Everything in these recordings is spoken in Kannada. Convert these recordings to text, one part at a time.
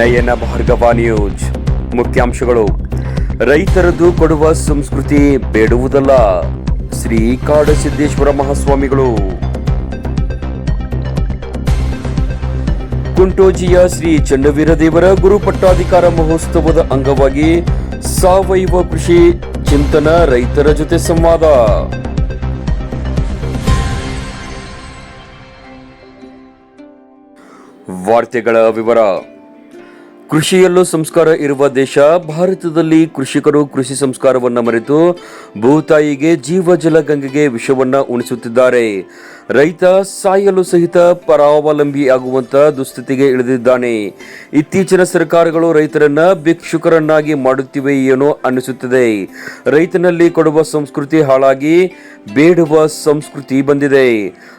ನಯನ ಭಾರ್ಗವ ನ್ಯೂಸ್. ಮುಖ್ಯಾಂಶಗಳು. ರೈತರದು ಕೊಡುವ ಸಂಸ್ಕೃತಿ ಬೇಡುವುದಲ್ಲ. ಶ್ರೀ ಕಾಡಸಿದ್ದೇಶ್ವರ ಮಹಾಸ್ವಾಮಿಗಳು. ಕುಂಟೋಜಿಯ ಶ್ರೀ ಚಂಡವೀರ ದೇವರ ಗುರು ಪಟ್ಟಾಧಿಕಾರ ಮಹೋತ್ಸವದ ಅಂಗವಾಗಿ ಸಾವಯವ ಕೃಷಿ ಚಿಂತನ ರೈತರ ಜೊತೆ ಸಂವಾದ. ವಾರ್ತೆಗಳ ವಿವರ. ಕೃಷಿಯಲ್ಲೂ ಸಂಸ್ಕಾರ ಇರುವ ದೇಶ, ಭಾರತದಲ್ಲಿ ಕೃಷಿಕರು ಕೃಷಿ ಸಂಸ್ಕಾರವನ್ನು ಮರೆತು ಭೂತಾಯಿಗೆ ಜೀವ ಜಲ ಗಂಗೆಗೆ ವಿಷವನ್ನ ಉಣಿಸುತ್ತಿದ್ದಾರೆ. ರೈತ ಸಾಯಲು ಸಹಿತ ಪರಾವಲಂಬಿ ಆಗುವಂತ ದುಸ್ಥಿತಿಗೆ ಇಳಿದಿದ್ದಾನೆ. ಇತ್ತೀಚಿನ ಸರ್ಕಾರಗಳು ರೈತರನ್ನ ಭಿಕ್ಷುಕರನ್ನಾಗಿ ಮಾಡುತ್ತಿವೆ ಏನೋ ಅನ್ನಿಸುತ್ತದೆ. ರೈತನಲ್ಲಿ ಕೊಡುವ ಸಂಸ್ಕೃತಿ ಹಾಳಾಗಿ ಬೇಡುವ ಸಂಸ್ಕೃತಿ ಬಂದಿದೆ.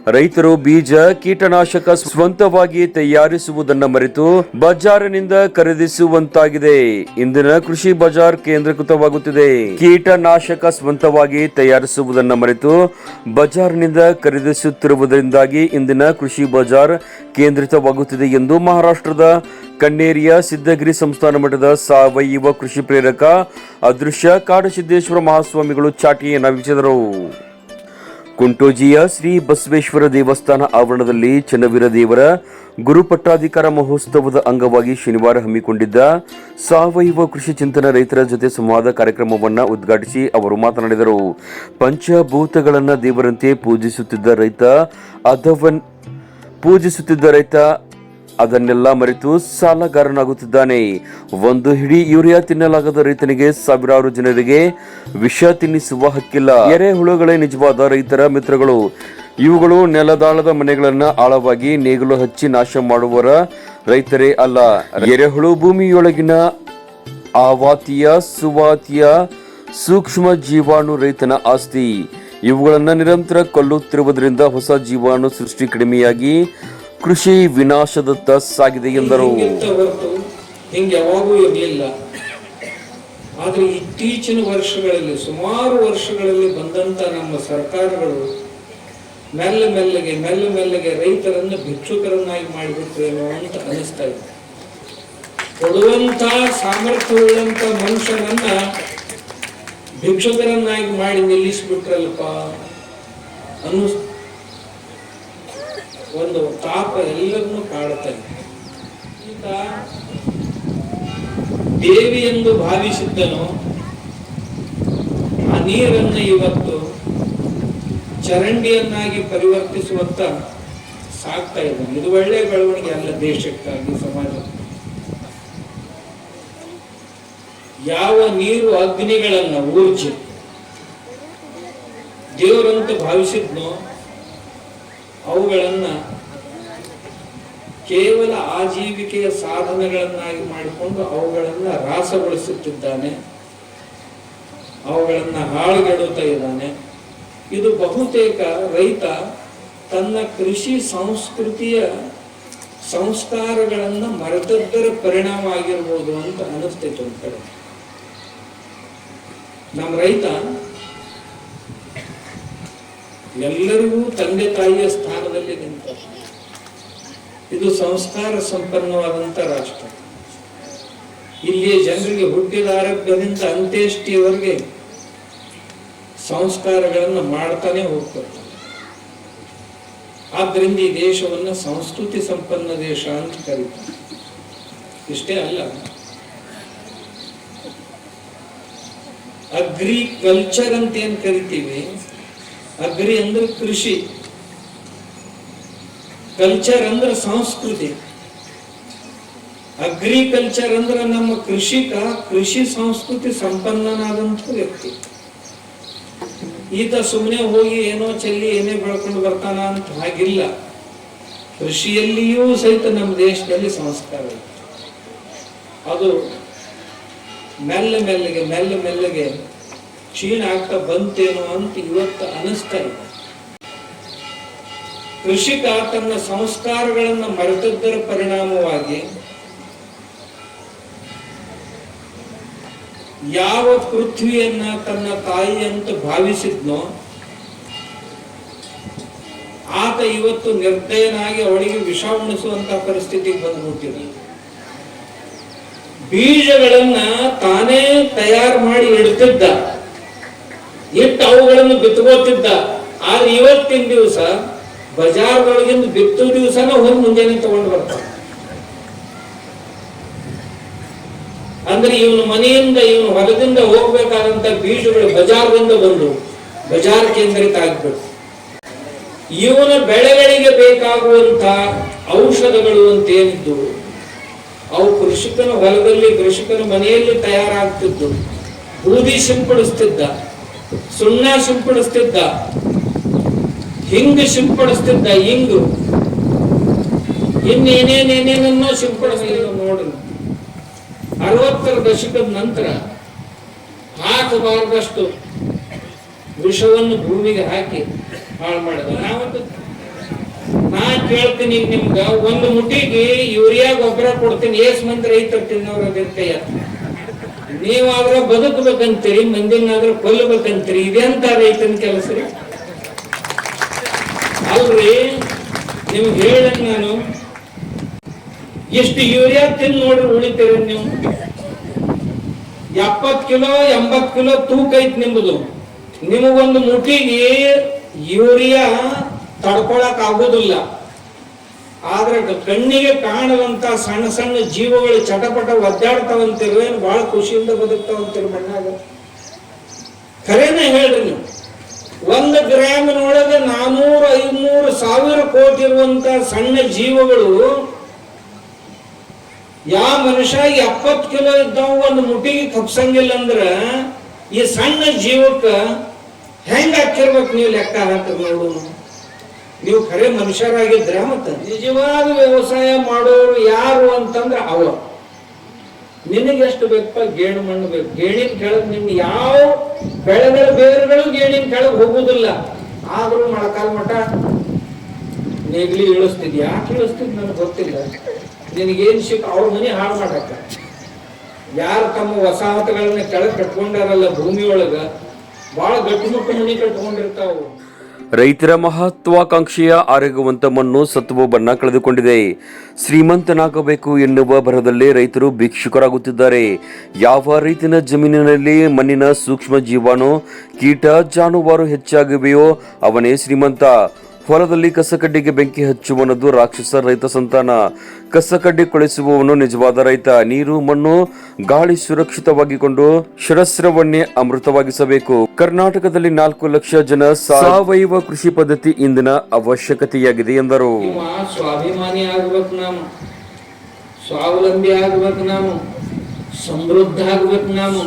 ರೈತರು ಬೀಜ, ಕೀಟನಾಶಕ ಸ್ವಂತವಾಗಿ ತಯಾರಿಸುವುದನ್ನು ಮರೆತು ಬಜಾರಿನಿಂದ ಖರೀದಿಸುವಂತಾಗಿದೆ. ಇಂದಿನ ಕೃಷಿ ಬಜಾರ್ ಕೇಂದ್ರೀಕೃತವಾಗುತ್ತಿದೆ. ಕೀಟನಾಶಕ ಸ್ವಂತವಾಗಿ ತಯಾರಿಸುವುದನ್ನು ಮರೆತು ಬಜಾರ್ನಿಂದ ಖರೀದಿಸುತ್ತಿರುವುದರಿಂದಾಗಿ ಇಂದಿನ ಕೃಷಿ ಬಜಾರ್ ಕೇಂದ್ರಿತವಾಗುತ್ತಿದೆ ಎಂದು ಮಹಾರಾಷ್ಟ್ರದ ಕಣ್ಣೇರಿಯ ಸಿದ್ದಗಿರಿ ಸಂಸ್ಥಾನ ಮಠದ ಸಾವಯವ ಕೃಷಿ ಪ್ರೇರಕ ಅದೃಶ್ಯ ಕಾಡಸಿದ್ದೇಶ್ವರ ಮಹಾಸ್ವಾಮಿಗಳು ಚಾಟಿಯನ್ನು ವೀಕ್ಷಿಸಿದರು. ಕುಂಟೋಜಿಯ ಶ್ರೀ ಬಸವೇಶ್ವರ ದೇವಸ್ಥಾನ ಆವರಣದಲ್ಲಿ ಚನ್ನವೀರ ದೇವರ ಗುರುಪಟ್ಟಾಧಿಕಾರ ಮಹೋತ್ಸವದ ಅಂಗವಾಗಿ ಶನಿವಾರ ಹಮ್ಮಿಕೊಂಡಿದ್ದ ಸಾವಯವ ಕೃಷಿ ಚಿಂತನ ರೈತರ ಜೊತೆ ಸಂವಾದ ಕಾರ್ಯಕ್ರಮವನ್ನು ಉದ್ಘಾಟಿಸಿ ಅವರು ಮಾತನಾಡಿದರು. ಪಂಚಭೂತಗಳನ್ನು ದೇವರಂತೆ ಪೂಜಿಸುತ್ತಿದ್ದ ರೈತ ಅಧವನ್ ಪೂಜಿಸುತ್ತಿದ್ದ ರೈತ ಅದನ್ನೆಲ್ಲ ಮರೆತು ಸಾಲಗಾರನಾಗುತ್ತಿದ್ದಾನೆ. ಒಂದು ಹಿಡಿ ಯೂರಿಯಾ ತಿನ್ನಲಾಗದ ರೈತನಿಗೆ ಸಾವಿರಾರು ಜನರಿಗೆ ವಿಷ ತಿನ್ನಿಸುವ ಹಕ್ಕಿಲ್ಲ. ಎರೆಹುಳುಗಳೇ ನಿಜವಾದ ರೈತರ ಮಿತ್ರಗಳು. ಇವುಗಳು ನೆಲದಾಳದ ಮನೆಗಳನ್ನ ಆಳವಾಗಿ ನೇಗಿಲು ಹಚ್ಚಿ ನಾಶ ಮಾಡುವರ ರೈತರೇ ಅಲ್ಲ. ಎರೆಹುಳು ಭೂಮಿಯೊಳಗಿನ ಆವಾತಿಯ, ಸುವಾತಿಯ, ಸೂಕ್ಷ್ಮ ಜೀವಾಣು ರೈತನ ಆಸ್ತಿ. ಇವುಗಳನ್ನು ನಿರಂತರ ಕೊಲ್ಲುತ್ತಿರುವುದರಿಂದ ಹೊಸ ಜೀವಾಣು ಸೃಷ್ಟಿ ಕಡಿಮೆಯಾಗಿ ಕೃಷಿ ವಿನಾಶದತ್ತ ಸಾಗಿದೆ ಎಂದರು. ಹಿಂಗೆ ಯಾವಾಗೂ ಇರಲಿಲ್ಲ. ಆದರೆ ಇತ್ತೀಚಿನ ವರ್ಷಗಳಲ್ಲಿ ಸುಮಾರು ವರ್ಷಗಳಲ್ಲಿ ಬಂದಂತ ನಮ್ಮ ಸರ್ಕಾರಗಳು ಮೆಲ್ಲ ಮೆಲ್ಲಗೆ ಮೆಲ್ಲ ಮೆಲ್ಲಗೆ ರೈತರನ್ನು ಭಿಕ್ಷುಕರನ್ನಾಗಿ ಮಾಡಿಬಿಟ್ರೇನೋ ಅಂತ ಅನಿಸ್ತಾ ಇದೆ. ಕೊಡುವಂತ ಸಾಮರ್ಥ್ಯವುಳ್ಳಂತ ಮನುಷ್ಯನನ್ನ ಭಿಕ್ಷುಕರನ್ನಾಗಿ ಮಾಡಿ ನಿಲ್ಲಿಸ್ಬಿಟ್ರಲ್ಪ ಅನ್ನಿಸ್ ಒಂದು ಪಾಪ ಎಲ್ಲರನ್ನೂ ಕಾಡುತ್ತಾನೆ ಈತ ದೇವಿ ಎಂದು ಭಾವಿಸಿದ್ದನು, ಆ ನೀರನ್ನು ಇವತ್ತು ಚರಂಡಿಯನ್ನಾಗಿ ಪರಿವರ್ತಿಸುವತ್ತ ಸಾಕ್ತಾ ಇದ್ದಾನೆ. ಇದು ಒಳ್ಳೆ ಬೆಳವಣಿಗೆ ಅಲ್ಲ ದೇಶಕ್ಕಾಗಿ ಸಮಾಜ ಯಾವ ನೀರು ಅಗ್ನಿಗಳನ್ನ ಊರ್ಜಿ. ದೇವರಂತೂ ಭಾವಿಸಿದ್ನೋ ಅವುಗಳನ್ನ ಕೇವಲ ಆಜೀವಿಕೆಯ ಸಾಧನಗಳನ್ನಾಗಿ ಮಾಡಿಕೊಂಡು ಅವುಗಳನ್ನ ರಾಸಗೊಳಿಸುತ್ತಿದ್ದಾನೆ. ಅವುಗಳನ್ನ ಹಾಳುಗೆಡುತ್ತಾ ಇದ್ದಾನೆ. ಇದು ಬಹುತೇಕ ರೈತ ತನ್ನ ಕೃಷಿ ಸಂಸ್ಕೃತಿಯ ಸಂಸ್ಕಾರಗಳನ್ನು ಮರೆತದ್ದರ ಪರಿಣಾಮ ಆಗಿರ್ಬೋದು ಅಂತ ಅನಿಸ್ತೈತೆ ಒಂದು ಕಡೆ. ನಮ್ಮ ರೈತ ಎಲ್ಲರಿಗೂ ತಂದೆ ತಾಯಿಯ ಸ್ಥಾನದಲ್ಲಿ ನಿಂತ. ಇದು ಸಂಸ್ಕಾರ ಸಂಪನ್ನವಾದಂತ ರಾಷ್ಟ್ರ. ಇಲ್ಲಿಯ ಜನರಿಗೆ ಹುಟ್ಟಿದ ಆರೋಗ್ಯದಿಂದ ಅಂತ್ಯೇಷ್ಟಿಯವರೆಗೆ ಸಂಸ್ಕಾರಗಳನ್ನು ಮಾಡ್ತಾನೆ ಹೋಗ್ತಾರೆ. ಆದ್ರಿಂದ ಈ ದೇಶವನ್ನ ಸಂಸ್ಕೃತಿ ಸಂಪನ್ನ ದೇಶ ಅಂತ ಕರೀತಾರೆ. ಇಷ್ಟೇ ಅಲ್ಲ. ಅಗ್ರಿಕಲ್ಚರ್ ಅಂತ ಏನು ಕರಿತೀವಿ? ಅಗ್ರಿ ಅಂದ್ರೆ ಕೃಷಿ ಕಲ್ಚರ್ ಅಂದ್ರೆ ಸಂಸ್ಕೃತಿ. ಅಗ್ರಿಕಲ್ಚರ್ ಅಂದ್ರೆ ನಮ್ಮ ಕೃಷಿಕ ಕೃಷಿ ಸಂಸ್ಕೃತಿ ಸಂಪನ್ನನಾದಂಥ ವ್ಯಕ್ತಿ. ಈತ ಸುಮ್ಮನೆ ಹೋಗಿ ಏನೋ ಚೆಲ್ಲಿ ಏನೇ ಬೆಳ್ಕೊಂಡು ಬರ್ತಾನ ಅಂತ ಹಾಗಿಲ್ಲ. ಕೃಷಿಯಲ್ಲಿಯೂ ಸಹಿತ ನಮ್ಮ ದೇಶದಲ್ಲಿ ಸಂಸ್ಕಾರ ಅದು ಮೆಲ್ಲ ಮೆಲ್ಲಗೆ ಮೆಲ್ಲ ಮೆಲ್ಲಗೆ ಕ್ಷೀಣ ಆಗ್ತಾ ಬಂತೇನೋ ಅಂತ ಇವತ್ತು ಅನಿಸ್ತಾ ಇದೆ ಕೃಷಿಕ ತನ್ನ ಸಂಸ್ಕಾರಗಳನ್ನು ಮರೆತದ್ದರ ಪರಿಣಾಮವಾಗಿ ಯಾವ ಪೃಥ್ವಿಯನ್ನ ತನ್ನ ತಾಯಿ ಅಂತ ಭಾವಿಸಿದ್ನೋ, ಆತ ಇವತ್ತು ನಿರ್ದಯನಾಗಿ ಅವಳಿಗೆ ವಿಷ ಉಣಿಸುವಂತ ಪರಿಸ್ಥಿತಿಗೆ ಬಂದ್ಬಿಟ್ಟಿದೆ ಬೀಜಗಳನ್ನ ತಾನೇ ತಯಾರು ಮಾಡಿ ಇಡ್ತಿದ್ದ ಇಟ್ಟು ಅವುಗಳನ್ನು ಬಿತ್ಕೋತಿದ್ದ. ಆದ್ರೆ ಇವತ್ತಿನ ದಿವಸ ಬಜಾರ್ದೊಳಗಿಂದ ಬಿತ್ತು ದಿವಸನ ಹೋಗಿ ಮುಂಜಾನೆ ತಗೊಂಡು ಬರ್ತಾನೆ ಅಂದ್ರೆ ಇವನು ಮನೆಯಿಂದ ಇವನು ಹೊಲದಿಂದ ಹೋಗ್ಬೇಕಾದಂತ ಬೀಜಗಳು ಬಜಾರ್ದಿಂದ ಬಂದು ಬಜಾರ್ ಕೇಂದ್ರಿತ ಆಗ್ಬೇಕು ಇವನ ಬೆಳೆಗಳಿಗೆ ಬೇಕಾಗುವಂತ ಔಷಧಗಳು ಅಂತ ಏನಿದ್ದು ಅವು ಕೃಷಿಕನ ಹೊಲದಲ್ಲಿ, ಕೃಷಿಕನ ಮನೆಯಲ್ಲಿ ತಯಾರಾಗ್ತಿದ್ದು, ಬೂದಿ ಸಿಂಪಡಿಸ್ತಿದ್ದ. ಸುಣ್ಣ ಸಿಂಪಡಿಸ್ತಿದ್ದ, ಹಿಂಗ್ ಸಿಂಪಡಿಸ್ತಿದ್ದ, ಹಿಂಗು. ಇನ್ನೇನೇನೇನೇನನ್ನೋ ಸಿಂಪಡಿಸಲಿಲ್ಲ ನೋಡ್ರಿ ಅರವತ್ತರ ದಶಕದ ನಂತರ ಹಾಕಬಾರದಷ್ಟು ವಿಷವನ್ನು ಭೂಮಿಗೆ ಹಾಕಿ ಹಾಳು ಮಾಡಿದ. ನಾ ಕೇಳ್ತೀನಿ ಈಗ ನಿಮ್ಗ, ಒಂದು ಮುಟ್ಟಿಗೆ ಯೂರಿಯಾ ಗೊಬ್ಬರ ಕೊಡ್ತೀನಿ, ಏಸ್ ಮಂತ್ರ ರೈತರು ತಿನ್ನೋರ ಕೈಯ ನೀವಾದ್ರ ಬದುಕಬೇಕಂತೀರಿ, ಮಂದಿನಾದ್ರೂ ಕೊಲ್ಲಬೇಕಂತೀರಿ, ಇದೆಂತ ರೈತನ ಕೆಲಸ ರೀ? ಅಲ್ರಿ, ನಿಮ್ಗೆ ಹೇಳ ನಾನು? ಎಷ್ಟು ಯೂರಿಯಾ ತಿಂದು ನೋಡ್ರಿ ಉಳಿತೀರಿ ನೀವು. ಎಪ್ಪತ್ ಕಿಲೋ ಎಂಬತ್ ಕಿಲೋ ತೂಕ ಐತಿ ನಿಮ್ಮದು ನಿಮಗೊಂದು ಮುಟ್ಟಿಗೆ ಯೂರಿಯಾ ತಡ್ಕೊಳಕ್ ಆಗೋದಿಲ್ಲ. ಆದ್ರೆ ಕಣ್ಣಿಗೆ ಕಾಣದಂತ ಸಣ್ಣ ಸಣ್ಣ ಜೀವಗಳು ಚಟಪಟ ಒದ್ದಾಡ್ತಾವಂತಿರ್ಲೇನು ಬಹಳ ಖುಷಿಯಿಂದ ಬದುಕ್ತಾವಂತಿರ್ ಮಣ್ಣಾಗ? ಖರೇನೆ ಹೇಳ್ರಿ ನೀವು. ಒಂದು ಗ್ರಾಮಿನೊಳಗೆ ನಾನೂರು, ಐನೂರು ಸಾವಿರ ಕೋಟಿ ಇರುವಂತ ಸಣ್ಣ ಜೀವಗಳು ಯಾವ ಮನುಷ್ಯ ಎಪ್ಪತ್ತು ಕಿಲೋ ಇದ್ದಾವ ಒಂದು ಮುಟ್ಟಿಗೆ ಕಪ್ಸಂಗಿಲ್ಲ ಅಂದ್ರ ಈ ಸಣ್ಣ ಜೀವಕ್ಕ ಹೆಂಗ ಹಾಕಿರ್ಬೇಕು ನೀವು ಲೆಕ್ಕ ಹಾಕ್ರಿ ನೋಡು. ನೀವು ಖರೆ ಮನುಷ್ಯರಾಗಿದ್ರೆ ಮತ್ತ? ನಿಜವಾದ ವ್ಯವಸಾಯ ಮಾಡೋರು ಯಾರು ಅಂತಂದ್ರೆ ಅವ. ನಿನಗೆ ಎಷ್ಟು ಬೇಕಪ್ಪ? ಗೇಣು ಮಣ್ಣು ಬೇಕು. ಗೇಣಿನ ಕೆಳಗೆ ನಿಮ್ ಯಾವ ಬೆಳೆಗಳ ಬೇರುಗಳು ಗೇಣಿನ ಕೆಳಗೆ ಹೋಗುವುದಿಲ್ಲ ಆದರೂ ಮೊಳಕಾಲ ಮಠ ನೇಗ್ಲಿ ಇಳಿಸ್ತಿದ್ ಯಾಕೆ ಇಳಿಸ್ತಿದ್ ನನಗೆ ಗೊತ್ತಿಲ್ಲ. ನಿನಗೇನು ಸಿಕ್ಕ ಅವ್ರ ಮನೆ ಹಾಳು ಮಾಡಕ್ಕ. ಯಾರು ತಮ್ಮ ವಸಾಹತುಗಳನ್ನ ಕೆಳಗೆ ಕಟ್ಕೊಂಡಾರಲ್ಲ ಭೂಮಿಯೊಳಗೆ ಬಹಳ ಗಟ್ಟಿಮುಟ್ಟು ಮನೆ ಕಟ್ಕೊಂಡಿರ್ತಾವು ರೈತರ ಮಹತ್ವಾಕಾಂಕ್ಷೆಯ ಆರೋಗ್ಯವಂತ ಮಣ್ಣು ಸತ್ವ ಬಣ್ಣ ಕಳೆದುಕೊಂಡಿದೆ. ಶ್ರೀಮಂತನಾಗಬೇಕು ಎನ್ನುವ ಭರದಲ್ಲಿ ರೈತರು ಭಿಕ್ಷುಕರಾಗುತ್ತಿದ್ದಾರೆ. ಯಾವ ರೈತನ ಜಮೀನಿನಲ್ಲಿ ಮಣ್ಣಿನ ಸೂಕ್ಷ್ಮ ಜೀವಾಣು ಕೀಟ, ಜಾನುವಾರು ಹೆಚ್ಚಾಗಿವೆಯೋ ಅವನೇ ಶ್ರೀಮಂತ. ಹೊಲದಲ್ಲಿ ಕಸಕಡ್ಡಿಗೆ ಬೆಂಕಿ ಹಚ್ಚುವನದು ರಾಕ್ಷಸ ರೈತ ಸಂತಾನ. ಕಸಕಡ್ಡಿ ಕೊಳಿಸುವವನು ನಿಜವಾದ ರೈತ. ನೀರು ಮಣ್ಣು ಗಾಳಿ ಸುರಕ್ಷಿತವಾಗಿಕೊಂಡು ಶಿರಸ್ರವನ್ನೇ ಅಮೃತವಾಗಿಸಬೇಕು. ಕರ್ನಾಟಕದಲ್ಲಿ ನಾಲ್ಕು ಲಕ್ಷ ಜನ ಸಾವಯವ ಕೃಷಿ ಪದ್ಧತಿ ಇಂದಿನ ಅವಶ್ಯಕತೆಯಾಗಿದೆ ಎಂದರು. ಸ್ವಾಭಿಮಾನಿ ಆಗ್ಬೇಕು ನಾವು ಸ್ವಾವಲಂಬಿ ಆಗ್ಬೇಕು ನಾವು ಸಮೃದ್ಧ ಆಗ್ಬೇಕು ನಾವು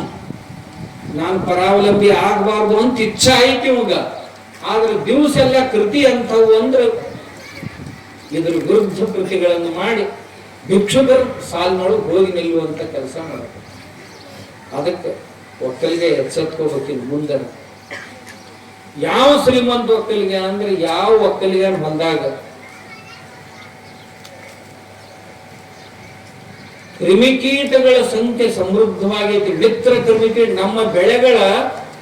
ನಾನು ಪರಾವಲಂಬಿ ಆಗಬಾರ್ದು ಅಂತ ಇಚ್ಛಾ ಐತಿ ಇವಾಗ. ಆದ್ರೆ ದಿವಸ ಎಲ್ಲ ಕೃತಿ ಅಂತವು ಅಂದ್ರೆ ಇದ್ರ ವಿರುದ್ಧ ಕೃತಿಗಳನ್ನು ಮಾಡಿ ಭಿಕ್ಷುಕರ ಸಾಲಿನೊಳಗೆ ಹೋಗಿ ನಿಲ್ಲುವಂತ ಕೆಲಸ ಮಾಡಬೇಕು ಅದಕ್ಕೆ ಒಕ್ಕಲಿಗೆ ಎಚ್ಚೆತ್ಕೋಬೇಕಿನ್ ಮುಂದೆ. ಯಾವ ಶ್ರೀಮಂತ ಒಕ್ಕಲಿಗೆ ಅಂದ್ರೆ ಯಾವ ಒಕ್ಕಲಿಗೆ ಬಂದಾಗ ಕ್ರಿಮಿಕೀಟಗಳ ಸಂಖ್ಯೆ ಸಮೃದ್ಧವಾಗೈತಿ. ಮಿತ್ರ ಕ್ರಿಮಿಕೀಟ ನಮ್ಮ ಬೆಳೆಗಳ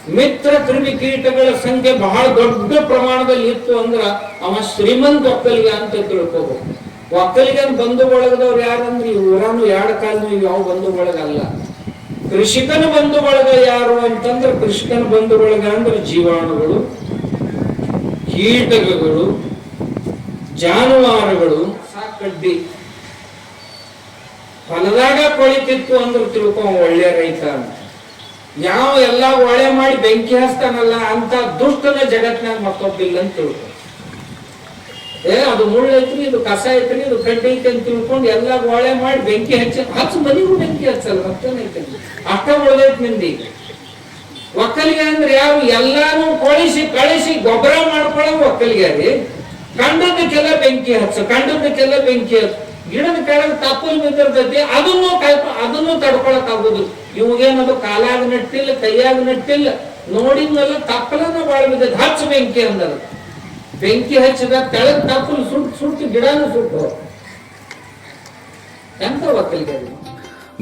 ಮಿತ್ರ ಕ್ರಿಮಿಕೀಟಗಳ ಸಂಖ್ಯೆ ಬಹಳ ದೊಡ್ಡ ಪ್ರಮಾಣದಲ್ಲಿ ಇತ್ತು ಅಂದ್ರ ಅವ ಶ್ರೀಮಂತ ಒಕ್ಕಲಿಗೆ ಅಂತ ತಿಳ್ಕೋಬೇಕು. ಒಕ್ಕಲಿಗೆ ಬಂಧು ಬಳಗದವ್ರು ಯಾರಂದ್ರೆ ಊರಾನು ಎರಡು ಕಾಲನು ಯಾವ ಬಂಧು ಬಳಗ ಅಲ್ಲ. ಕೃಷಿಕನ ಬಂಧು ಬಳಗ ಯಾರು ಅಂತಂದ್ರೆ ಕೃಷಿಕನ ಬಂಧು ಬಳಗ ಅಂದ್ರೆ ಜೀವಾಣುಗಳು ಕೀಟಗಳು ಜಾನುವಾರುಗಳು, ಸಾಕಡ್ಡಿ. ಹೊಲದಾಗ ಕೊಳಿತಿತ್ತು ಅಂದ್ರೆ ತಿಳ್ಕೊ ಒಳ್ಳೆ ರೈತ ಅಂತ. ಯಾವ ಎಲ್ಲ ಒಳೆ ಮಾಡಿ ಬೆಂಕಿ ಹಚ್ತಾನಲ್ಲ ಅಂತ ದುಷ್ಟನ ಜಗತ್ನಾಗ ಮತ್ತೊಬ್ಬಿಲ್ಲ ಅಂತ ತಿಳ್ಕೊ. ಏ, ಅದು ಮುಳ್ಳು ಐತ್ರಿ, ಇದು ಕಸ ಐತ್ರಿ, ಇದು ಕಡ್ಡಿ ಐತಿ ಅಂತ ತಿಳ್ಕೊಂಡು ಎಲ್ಲ ಒಳೆ ಮಾಡಿ ಬೆಂಕಿ ಹಚ್ಚ ಹಚ್ಚ ಮನಿಗೂ ಬೆಂಕಿ ಹಚ್ಚಲ್ಲ ಮತ್ತೇನೈತೆ ಅಷ್ಟ ಉಳ್ದೈತ್ ಮಂದಿ ಒಕ್ಕಲಿಗೆ ಅಂದ್ರೆ ಯಾರು? ಎಲ್ಲಾರು ಕೊಳಿಸಿ ಕಳಿಸಿ ಗೊಬ್ಬರ ಮಾಡ್ಕೊಳ್ಳೋ ಒಕ್ಕಲಿಗೆ ರೀ. ಕಂಡದಕ್ಕೆಲ್ಲ ಬೆಂಕಿ ಹಚ್ಚ ಕಂಡದಕ್ಕೆಲ್ಲ ಬೆಂಕಿ ಹಚ್ಚ. ಗಿಡದ ಕೆಳಗೆ ತಪ್ಪಲು ಬಿದ್ದಿರ್ತೈತಿ ಅದನ್ನು ಕಲ್ಪ, ಅದನ್ನು ತಡ್ಕೊಳಕ್ ಆಗುದು. ಇವಾಗೇನದು ಕಾಲಾಗ ನೆಟ್ಟಿಲ್ಲ, ಕೈಯಾಗ ನೆಟ್ಟಿಲ್ಲ, ನೋಡಿದ್ಮೇಲೆ ತಪ್ಪಲನ್ನ ಬಾಳ ಬಿದ್ದೈತಿ. ಹಚ್ಚ ಬೆಂಕಿ ಅಂದರು ಬೆಂಕಿ ಹಚ್ಚಿದ ತೆಳಗ್ ತಪ್ಪಲು ಸುಟ್ಟು ಸುಟ್ಟು ಗಿಡನೂ ಸುಟ್ಟು ಎಂತ ಒಕ್ಕಲಿಗೆ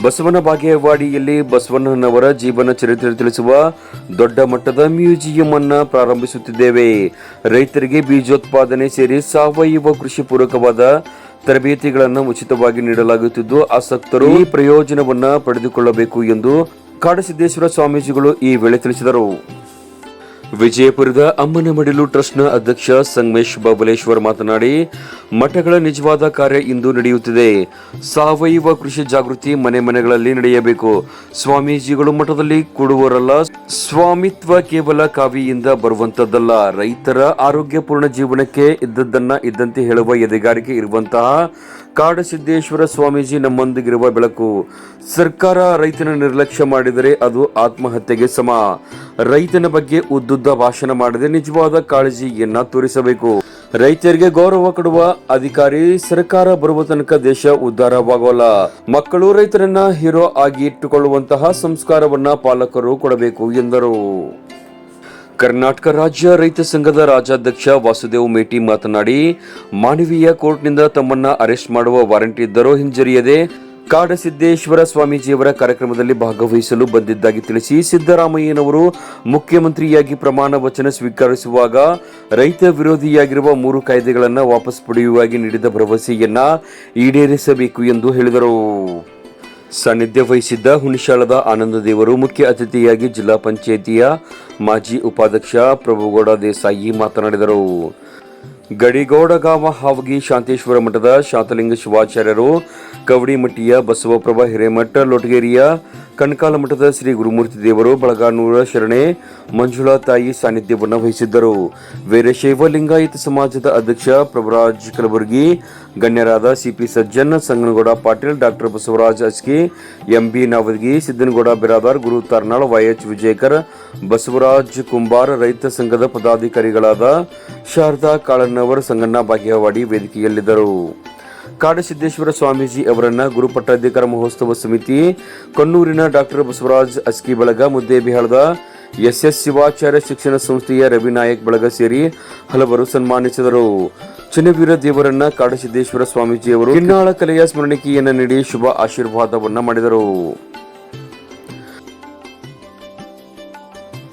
ಬಸವನ ಬಾಗೇವಾಡಿಯಲ್ಲಿ ಬಸವಣ್ಣನವರ ಜೀವನ ಚರಿತ್ರೆ ತಿಳಿಸುವ ದೊಡ್ಡ ಮಟ್ಟದ ಮ್ಯೂಸಿಯಂ ಅನ್ನ ಪ್ರಾರಂಭಿಸುತ್ತಿದ್ದೇವೆ. ರೈತರಿಗೆ ಬೀಜೋತ್ಪಾದನೆ ಸೇರಿ ಸಾವಯವ ಕೃಷಿ ಪೂರಕವಾದ ತರಬೇತಿಗಳನ್ನು ಉಚಿತವಾಗಿ ನೀಡಲಾಗುತ್ತಿದ್ದು ಆಸಕ್ತರು ಈ ಪ್ರಯೋಜನವನ್ನು ಪಡೆದುಕೊಳ್ಳಬೇಕು ಎಂದು ಕಾಡಸಿದ್ದೇಶ್ವರ ಸ್ವಾಮೀಜಿಗಳು ಈ ವೇಳೆ ತಿಳಿಸಿದರು. ವಿಜಯಪುರದ ಅಮ್ಮನ ಮಡಿಲು ಟ್ರಸ್ಟ್ನ ಅಧ್ಯಕ್ಷ ಸಂಗಮೇಶ್ ಬಬಲೇಶ್ವರ್ ಮಾತನಾಡಿ, ಮಠಗಳ ನಿಜವಾದ ಕಾರ್ಯ ಇಂದು ನಡೆಯುತ್ತಿದೆ. ಸಾವಯವ ಕೃಷಿ ಜಾಗೃತಿ ಮನೆ ಮನೆಗಳಲ್ಲಿ ನಡೆಯಬೇಕು. ಸ್ವಾಮೀಜಿಗಳು ಮಠದಲ್ಲಿ ಕೊಡುವರಲ್ಲ, ಸ್ವಾಮಿತ್ವ ಕೇವಲ ಕಾವಿಯಿಂದ ಬರುವಂತದ್ದಲ್ಲ. ರೈತರ ಆರೋಗ್ಯಪೂರ್ಣ ಜೀವನಕ್ಕೆ ಇದ್ದದ್ದನ್ನ ಇದ್ದಂತೆ ಹೇಳುವ ಎದೆಗಾರಿಕೆ ಇರುವಂತಹ ಕಾಡಸಿದ್ದೇಶ್ವರ ಸ್ವಾಮೀಜಿ ನಮ್ಮೊಂದಿಗಿರುವ ಬೆಳಕು. ಸರ್ಕಾರ ರೈತನ ನಿರ್ಲಕ್ಷ್ಯ ಮಾಡಿದರೆ ಅದು ಆತ್ಮಹತ್ಯೆಗೆ ಸಮ. ರೈತನ ಬಗ್ಗೆ ಉದ್ದುದ್ದ ಭಾಷಣ ಮಾಡದೆ ನಿಜವಾದ ಕಾಳಜಿಯನ್ನ ತೋರಿಸಬೇಕು. ರೈತರಿಗೆ ಗೌರವ ಕೊಡುವ ಅಧಿಕಾರಿ ಸರ್ಕಾರ ಬರುವ ತನಕ ದೇಶ ಉದ್ಧಾರವಾಗೋಲ್ಲ. ಮಕ್ಕಳು ರೈತರನ್ನ ಹೀರೋ ಆಗಿ ಇಟ್ಟುಕೊಳ್ಳುವಂತಹ ಸಂಸ್ಕಾರವನ್ನ ಪಾಲಕರು ಕೊಡಬೇಕು ಎಂದರು. ಕರ್ನಾಟಕ ರಾಜ್ಯ ರೈತ ಸಂಘದ ರಾಜ್ಯಾಧ್ಯಕ್ಷ ವಾಸುದೇವ್ ಮೇಟಿ ಮಾತನಾಡಿ, ಮಾನವೀಯ ಕೋರ್ಟ್ನಿಂದ ತಮ್ಮನ್ನ ಅರೆಸ್ಟ್ ಮಾಡುವ ವಾರಂಟ್ ಇದ್ದರೂ ಹಿಂಜರಿಯದೆ ಕಾಡಸಿದ್ದೇಶ್ವರ ಸ್ವಾಮೀಜಿಯವರ ಕಾರ್ಯಕ್ರಮದಲ್ಲಿ ಭಾಗವಹಿಸಲು ಬಂದಿದ್ದಾಗಿ ತಿಳಿಸಿ ಸಿದ್ದರಾಮಯ್ಯನವರು ಮುಖ್ಯಮಂತ್ರಿಯಾಗಿ ಪ್ರಮಾಣ ವಚನ ಸ್ವೀಕರಿಸುವಾಗ ರೈತ ವಿರೋಧಿಯಾಗಿರುವ ಮೂರು ಕಾಯ್ದೆಗಳನ್ನು ವಾಪಸ್ ಪಡೆಯುವಾಗಿ ನೀಡಿದ ಭರವಸೆಯನ್ನ ಈಡೇರಿಸಬೇಕು ಎಂದು ಹೇಳಿದರು. ಸಾನ್ನಿಧ್ಯ ವಹಿಸಿದ್ದ ಹುಣಶಾಲದ ಆನಂದ ದೇವರು ಮುಖ್ಯ ಅತಿಥಿಯಾಗಿ ಜಿಲ್ಲಾ ಪಂಚಾಯಿತಿಯ ಮಾಜಿ ಉಪಾಧ್ಯಕ್ಷ ಪ್ರಭುಗೌಡ ದೇಸಾಯಿ ಮಾತನಾಡಿದರು. ಗಡಿಗೌಡಗಾಮ ಹಾವಗಿ ಶಾಂತೇಶ್ವರ ಮಠದ ಶಾಂತಲಿಂಗ ಶಿವಾಚಾರ್ಯರು, ಕವಡಿಮಟ್ಟಿಯ ಬಸವಪ್ರಭಾ ಹಿರೇಮಠ ಲೊಟಗೇರಿಯ ಕಣಕಾಲ ಮಠದ ಶ್ರೀ ಗುರುಮೂರ್ತಿ ದೇವರು ಬಳಗಾನೂರ ಶರಣೆ ಮಂಜುಳಾ ತಾಯಿ ಸಾನ್ನಿಧ್ಯವನ್ನು ವಹಿಸಿದ್ದರು. ವೀರಶೈವ ಲಿಂಗಾಯತ ಸಮಾಜದ ಅಧ್ಯಕ್ಷ ಪ್ರಭುರಾಜ್ ಕಲಬುರ್ಗಿ ಗಣ್ಯರಾದ CP Sajjan, Sanganagouda Patil, doctor Basavaraj Aski, MB Navadagi Siddanagouda Biradar, Guru Tarnal, Y H Vijaykar, Basavaraj Kumbar, ರೈತ ಸಂಘದ ಪದಾಧಿಕಾರಿಗಳಾದ ಶಾರದಾ ಕಾಳನ್ನವರ್ ಸಂಗಣ್ಣ ಭಾಗ್ಯವಾಡಿ ವೇದಿಕೆಯಲ್ಲಿದ್ದರು. ಕಾಡಸಿದ್ದೇಶ್ವರ ಸ್ವಾಮೀಜಿ ಅವರನ್ನ ಗುರುಪಟ್ಟಾಧಿಕಾರ ಮಹೋತ್ಸವ ಸಮಿತಿ ಕೊನ್ನೂರಿನ ಡಾಕ್ಟರ್ ಬಸವರಾಜ್ ಅಸ್ಕಿ ಬಳಗ, ಮುದ್ದೇಬಿಹಾಳದ ಎಸ್ ಎಸ್ ಶಿವಾಚಾರ್ಯ ಶಿಕ್ಷಣ ಸಂಸ್ಥೆಯ ರವಿ ನಾಯಕ್ ಬಳಗ ಸೇರಿ ಹಲವರು ಸನ್ಮಾನಿಸಿದರು. ಚಿನ್ನವೀರ ದೇವರನ್ನ ಕಾಡಸಿದ್ದೇಶ್ವರ ಸ್ವಾಮೀಜಿಯವರು ಕಿನ್ನಾಳ ಕಲೆಯ ಸ್ಮರಣಿಕೆಯನ್ನ ನೀಡಿ ಶುಭ ಆಶೀರ್ವಾದವನ್ನ ಮಾಡಿದರು.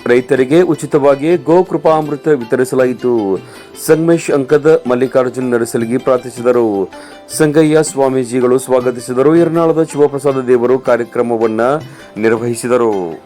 ರೈತರಿಗೆ ಉಚಿತವಾಗಿ ಗೋಕೃಪಾಮೃತ ವಿತರಿಸಲಾಯಿತು. ಸಂಗಮೇಶ್ ಅಂಕದ ಮಲ್ಲಿಕಾರ್ಜುನ್ ನರಸಲಿಗಿ ಪ್ರಾರ್ಥಿಸಿದರು. ಸಂಗಯ್ಯ ಸ್ವಾಮೀಜಿಗಳು ಸ್ವಾಗತಿಸಿದರು. ಎರ್ನಾಳದ ಶಿವಪ್ರಸಾದ ದೇವರು ಕಾರ್ಯಕ್ರಮವನ್ನು ನಿರ್ವಹಿಸಿದರು.